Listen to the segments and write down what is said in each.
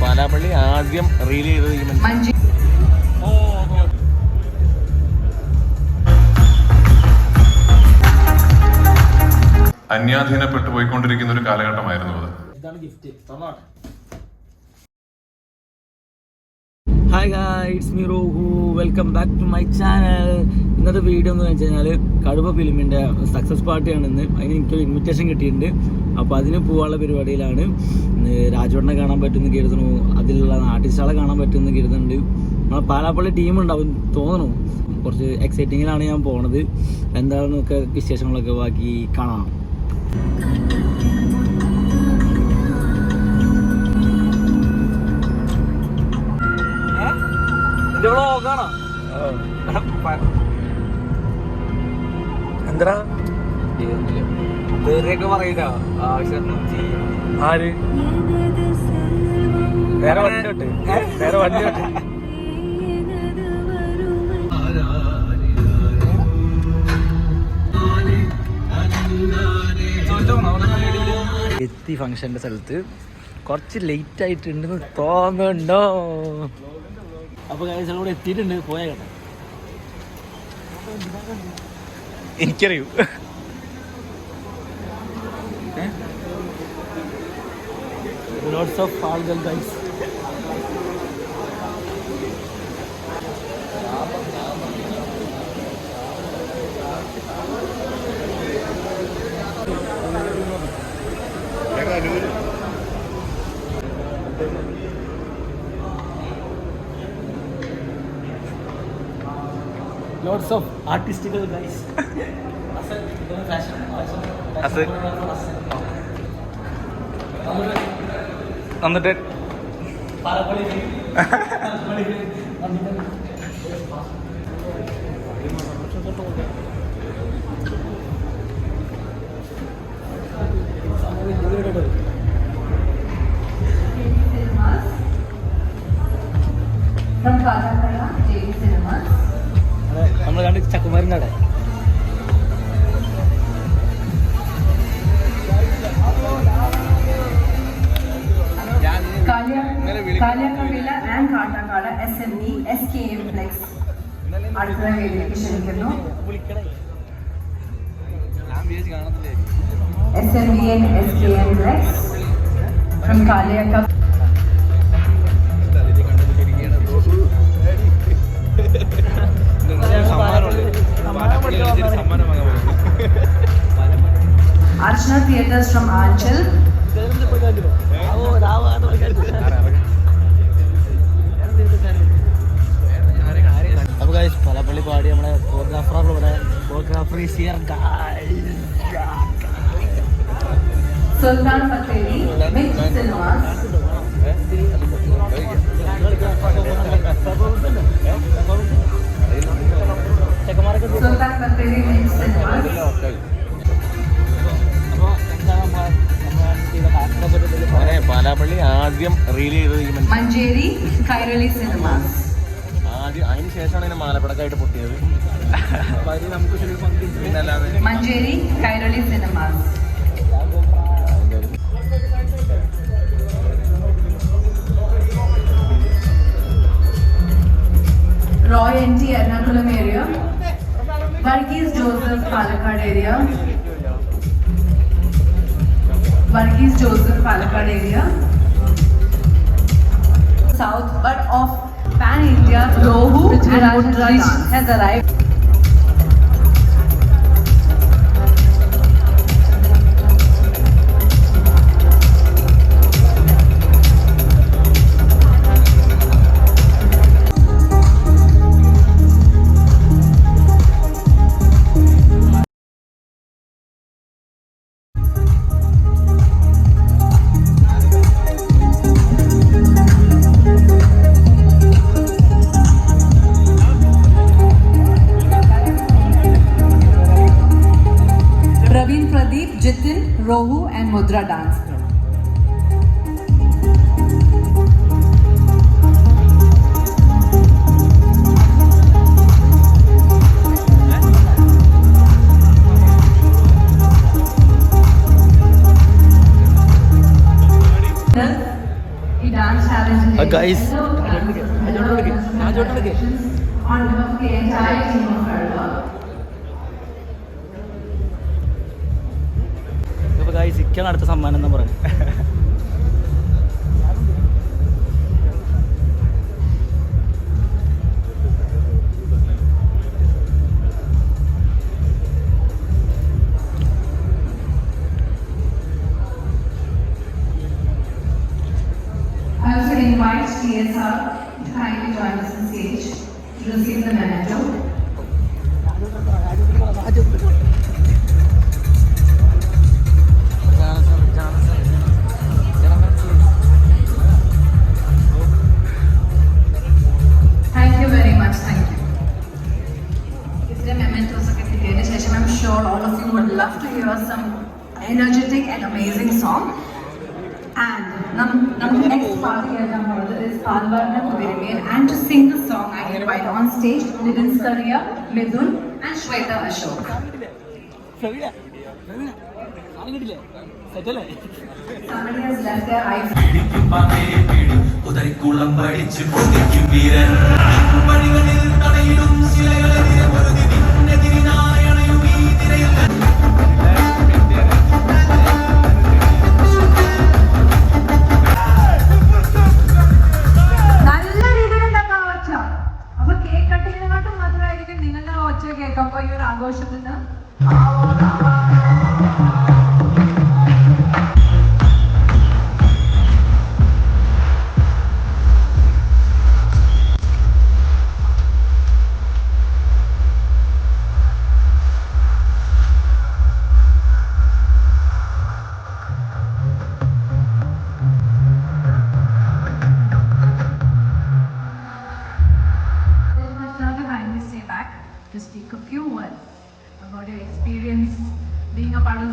പാലാപ്പള്ളി ആദ്യം റീൽ ചെയ്തത് ഈ മനുഷ്യൻ അന്യാധീനപ്പെട്ടു പോയിക്കൊണ്ടിരിക്കുന്ന ഒരു കാലഘട്ടമായിരുന്നു അത്. ഇതാണ് gift hi guys me Rohu welcome back to my channel ഇന്നത്തെ വീഡിയോ എന്ന് വെച്ച് കഴിഞ്ഞാൽ കടുവ ഫിലിമിന്റെ സക്സസ് പാർട്ടിയാണ് ഇന്ന്. അതിന് എനിക്കൊരു ഇൻവിറ്റേഷൻ കിട്ടിയിട്ടുണ്ട്. അപ്പോൾ അതിന് പോകാനുള്ള പരിപാടിയിലാണ്. രാജവണ്ണനെ കാണാൻ പറ്റുമെന്ന് കരുതുന്നു. അതിലുള്ള ആർട്ടിസ്റ്റുകളെ കാണാൻ പറ്റുമെന്ന് കരുതുന്നുണ്ട്. നമ്മളെ പാലാപ്പള്ളി ടീം ഉണ്ടാവും തോന്നുന്നു. കുറച്ച് എക്സൈറ്റിങ്ങിലാണ് ഞാൻ പോണത്. എന്താണെന്നൊക്കെ വിശേഷങ്ങളൊക്കെ ബാക്കി കാണാം. ആര്? വേറെ വേറെ എത്തി ഫങ്ഷന്റെ സ്ഥലത്ത്. കുറച്ച് ലേറ്റ് ആയിട്ടുണ്ടെന്ന് തോന്നുന്നുണ്ടോ? അപ്പൊ കാര്യം ഇവിടെ എത്തിയിട്ടുണ്ട്. പോയാ കേട്ടോ. എനിക്കറിയൂ. ലോട്ട്സ് ഓഫ് ആളുകൾ ഗൈസ് ലോട്ട്സ് ഓഫ് ആർട്ടിസ്റ്റുകൾ ഗൈസ് അസ്. എന്നിട്ട്. നമ്മൾ കണ്ട് ചക്കുമാരിന്റെ അവിടെ Kalya Kavila and Katakala SME SKM Flex അടുത്ത വേദിയിലേക്ക് ക്ഷണിക്കുന്നു. S M E N S K M flex from കാലിയക്ക Archana theatres from Anchal. Photographer is here Sultan Bathery mix cinemas Sultan Bathery mix cinemas Palappally ആദ്യം reel ചെയ്തത് Manjeri Kairali cinemas ആദ്യം അതിന് ശേഷമാണ് ഇതിനെ മാലപ്പടക്കായിട്ട് പൊട്ടിയത് അപ്പൊ നമുക്ക് ശരി പങ്കില്ല പിന്നല്ലാതെ Manjeri Kairali cinemas Roy NT Ernakulam area. Varghese Joseph Palakkad area. Varghese Joseph Palakkad area. South, but of Pan India, Rohu and has arrived. Dance challenge ആ, guys. on behalf of the entire team of ഇപ്പൊ guys അടുത്ത സമ്മാനം എന്ന് പറയുന്നത്. പോകുന്നത് is and to sing the song I hear while on stage Nitin Saria, Midun and Shweta Ashok. Somebody has left their eyes. ഉദരിക്കുളം പഠിച്ചു പൊതിക്കും വീരൻ പണികളിൽ തടയിടും ശിലകളെതിരെ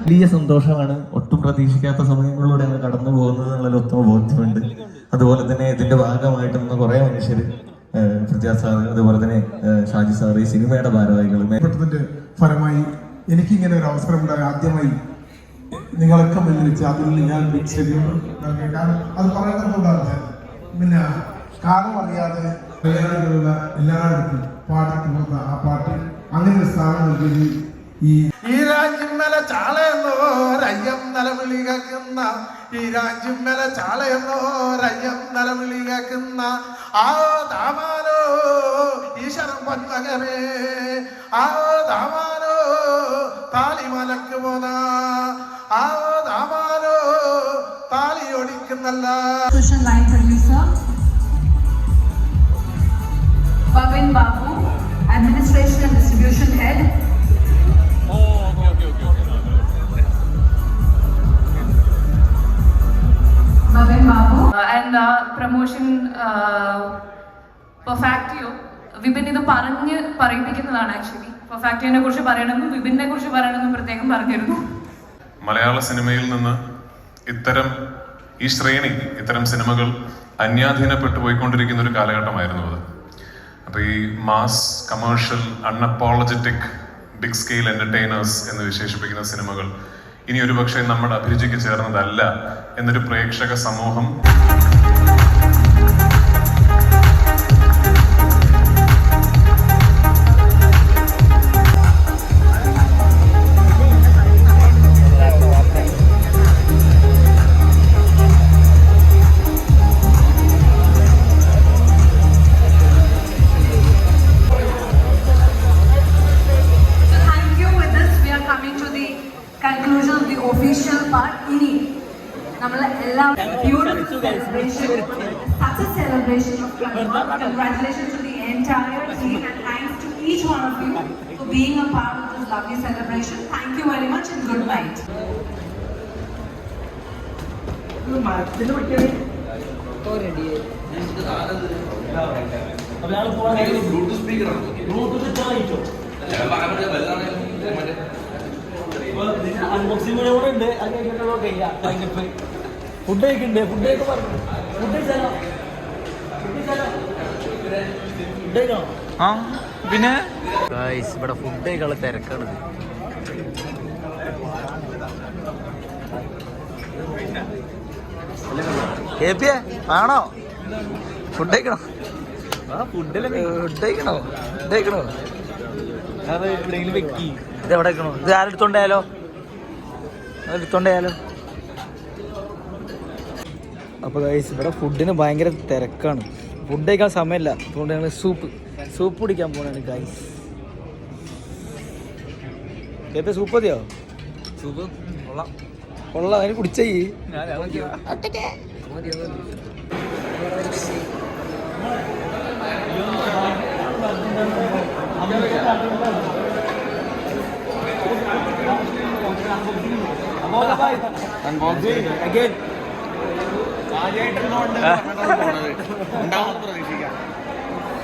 വലിയ സന്തോഷമാണ് ഒട്ടും പ്രതീക്ഷിക്കാത്ത സമയങ്ങളിലൂടെ സമയങ്ങളിലൂടെയാണ് കടന്നു പോകുന്നത് എന്നുള്ളൊരു ഉത്തമ ബോധ്യമുണ്ട്. അതുപോലെ തന്നെ ഇതിന്റെ ഭാഗമായിട്ട് നിന്ന് കുറെ മനുഷ്യർ പ്രജാ സാർ അതുപോലെ തന്നെ ഷാജി സാർ ഈ സിനിമയുടെ ഭാരവാഹികൾ. ഫലമായി എനിക്ക് ഇങ്ങനെ ഒരു അവസരം ഉണ്ടായി ആദ്യമായി നിങ്ങളൊക്കെ മുന്നിച്ച് അതിൽ ഞാൻ കാരണം അത് പറയുന്നതുകൊണ്ടാണ് പിന്നെ കാലം അറിയാതെ എല്ലായിടത്തും പാടിക്കുന്ന ആ പാട്ട് അങ്ങനെ ഒരു സ്ഥാനം നൽകിയത് ഈ ചാളയെന്നോരയ്യം നിലവിളി കേൾക്കുന്ന ഈ രാജ്യമ്മല ചാളയെന്നോരയ്യം നിലവിളി കേൾക്കുന്ന ആ താമാനോ ഈശ്വരൻ പൊന്മകനെ ആ താമാനോ താലി മലക്ക് പോന്ന ആ താമാനോ താലി ഒടിക്കുന്നല്ല Pavan Babu administration and distribution administration Babu. ആ പ്രൊമോഷൻ പെർഫാക്റ്റിയോ വിപിൻ ഇത് പറഞ്ഞ് പറയിപ്പിക്കുന്നതാണ് ആക്ച്വലി പെർഫാക്റ്റിയോനെ കുറിച്ച് പറയണമെന്നും വിപിനെ കുറിച്ച് പറയണമെന്നും പ്രത്യേകം പറഞ്ഞിരുന്നു മലയാള സിനിമയിൽ നിന്ന് ഇത്തരം ഈ ശ്രേണി ഇത്തരം സിനിമകൾ അന്യാധീനപ്പെട്ടു പോയിക്കൊണ്ടിരിക്കുന്ന ഒരു കാലഘട്ടമായിരുന്നു അത് അപ്പൊ ഈ mass commercial unapologetic big scale entertainers എന്ന് വിശേഷിപ്പിക്കുന്ന സിനിമകൾ ഇനി ഒരുപക്ഷെ നമ്മുടെ അഭിരുചിക്ക് ചേർന്നതല്ല എന്നൊരു പ്രേക്ഷക സമൂഹം ഞങ്ങൾ പോകാൻ ബ്ലൂടൂത്ത് അൺബോക്സിംഗ് കൂടെ കൂടെ ഉണ്ട്. അത് അതിനിപ്പ് ഫുഡ് കഴിക്കണ്ടേ ഫുഡ് കഴിക്കാൻ പറഞ്ഞു. ഫുഡ് കഴിച്ചാലോ? ഫുഡ് കഴിച്ചാലോ? ഫുഡ് കഴിക്കണോ ആ പിന്നെ? ഇവിടെ ഫുഡ് കഴിക്കാനുള്ള തിരക്കാണ് കേപ്പിയെ ആണോ ഫുഡ് കഴിക്കണോ? ഫുഡ് കഴിക്കണോ? കഴിക്കണോ? ഇത് എവിടെ വെക്കണോ? ഇത് ആരെടുത്തോണ്ടായാലോ എടുത്തോണ്ടായാലോ അപ്പോൾ ഗൈസ് ഇവിടെ ഫുഡിന് ഭയങ്കര തിരക്കാണ്. ഫുഡ് കഴിക്കാൻ സമയമില്ല. അതുകൊണ്ട് ഞങ്ങൾ സൂപ്പ് സൂപ്പ് കുടിക്കാൻ പോകണാണ് ഗൈസ് കേപ്പ സൂപ്പ് മതിയോ? സൂപ്പ് കൊള്ളാം. കൊള്ളാം അതിന് കുടിച്ചേ.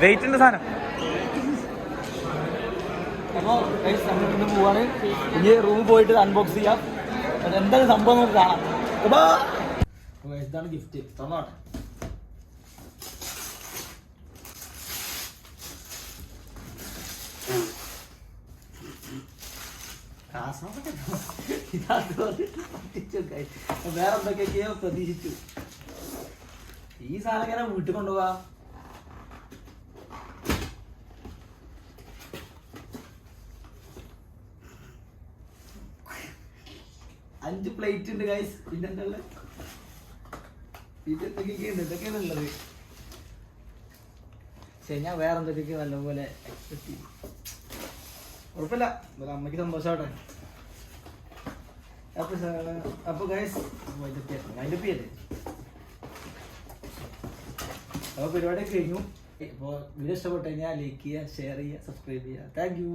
വെയിറ്റ് ഉണ്ട് സാധനം. അപ്പോൾ പോവാണ്. ഇനി റൂം പോയിട്ട് അൺബോക്സ് ചെയ്യാം. അതെന്താണ് സംഭവം നമുക്ക് കാണാം. ഇതാണ് ഗിഫ്റ്റ് തന്നോട്ടെ. വേറെന്തൊക്കെയൊക്കെയോ പ്രതീക്ഷിച്ചു. ഈ സാധനം വീട്ടിൽ കൊണ്ടുപോവാ അഞ്ച് പ്ലേറ്റ് ഉണ്ട് ഗൈസ് പിന്നെ എന്തൊക്കെയൊക്കെയുണ്ട് ഇതൊക്കെയാണ് ഉള്ളത്? ശരി ഞാൻ വേറെ എന്തൊക്കെയൊക്കെ നല്ലപോലെ എക്സ്പെക്ട് ചെയ്യും കുഴപ്പമില്ല അമ്മയ്ക്ക് സന്തോഷമാട്ടെ അപ്പൊ അപ്പൊ ഗൈസ് വൈദ്യപ്പിയല്ലേ അപ്പോൾ പരിപാടിയൊക്കെ കഴിഞ്ഞു. അപ്പോൾ വീഡിയോ ഇഷ്ടപ്പെട്ടു കഴിഞ്ഞാൽ ലൈക്ക് ചെയ്യുക ഷെയർ ചെയ്യുക സബ്സ്ക്രൈബ് ചെയ്യുക. Thank you